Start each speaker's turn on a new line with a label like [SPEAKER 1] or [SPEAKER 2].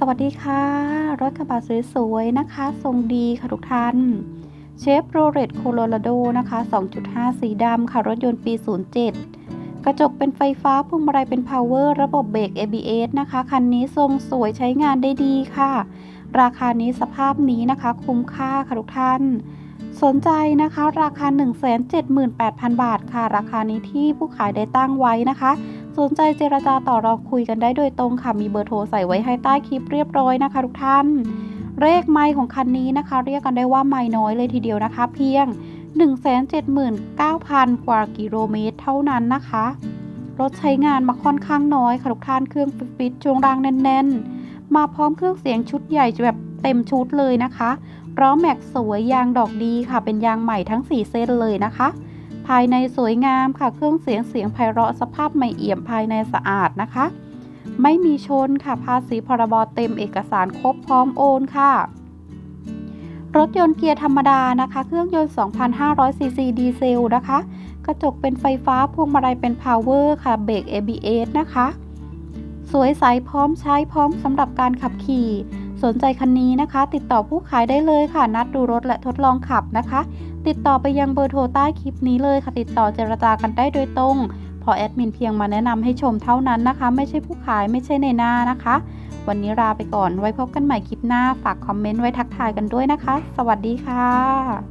[SPEAKER 1] สวัสดีค่ะ รถกระบะสวยๆนะคะ ทรงดีค่ะทุกท่านเชฟโรเลตโคโลราโดนะคะ 2.5 สีดำค่ะ รถยนต์ปี 07 กระจกเป็นไฟฟ้าพวงมาลัยเป็นพาวเวอร์ระบบเบรก ABS นะคะ คันนี้ทรงสวยใช้งานได้ดีค่ะ ราคานี้สภาพนี้นะคะ คุ้มค่าค่ะทุกท่าน สนใจนะคะราคา 178,000 บาทค่ะ ราคานี้ที่ผู้ขายได้ตั้งไว้นะคะ สนใจเจรจาต่อรองคุยกันได้โดยตรงค่ะ มีเบอร์โทรใส่ไว้ให้ใต้คลิปเรียบร้อยนะคะ ทุกท่าน เลขไมล์ของคันนี้นะคะ เรียกกันได้ว่าไม่น้อยเลยทีเดียวนะคะ เพียง 179,000 กว่ากิโลเมตรเท่านั้นนะคะ รถใช้งานมาค่อนข้างน้อยค่ะทุกท่านเครื่องฟิตๆช่วงล่างแน่น ๆ มาพร้อมเครื่องเสียงชุดใหญ่แบบ เต็มชุดเลยนะคะล้อแม็กสวยยางดอกดีค่ะ เป็นยางใหม่ทั้ง 4 เส้นเลยนะคะ ภายในสวยงามค่ะ เครื่องเสียงเสียงไพเราะสภาพใหม่เอี่ยมภายในสะอาดนะคะ ไม่มีชนค่ะ ภาษีพรบเต็มเอกสารครบพร้อมโอนค่ะ รถยนต์เกียร์ธรรมดานะคะ เครื่องยนต์ 2,500ซีซีดีเซลนะคะ กระจกเป็นไฟฟ้าพวงมาลัยเป็นพาวเวอร์ค่ะ เบรก ABS นะคะ สวยใสพร้อมใช้พร้อมสำหรับการขับขี่ สนใจคันนี้นะคะ ติดต่อผู้ขายได้เลยค่ะ นัดดูรถและทดลองขับนะคะ ติดต่อไปยังเบอร์โทรใต้คลิปนี้เลยค่ะ ติดต่อเจรจากันได้โดยตรงพอแอดมินเพียงมาแนะนำให้ชมเท่านั้นนะคะ ไม่ใช่ผู้ขายไม่ใช่ในหน้านะคะ วันนี้ลาไปก่อนไว้พบกันใหม่คลิปหน้า ฝากคอมเมนต์ไว้ทักทายกันด้วยนะคะ สวัสดีค่ะ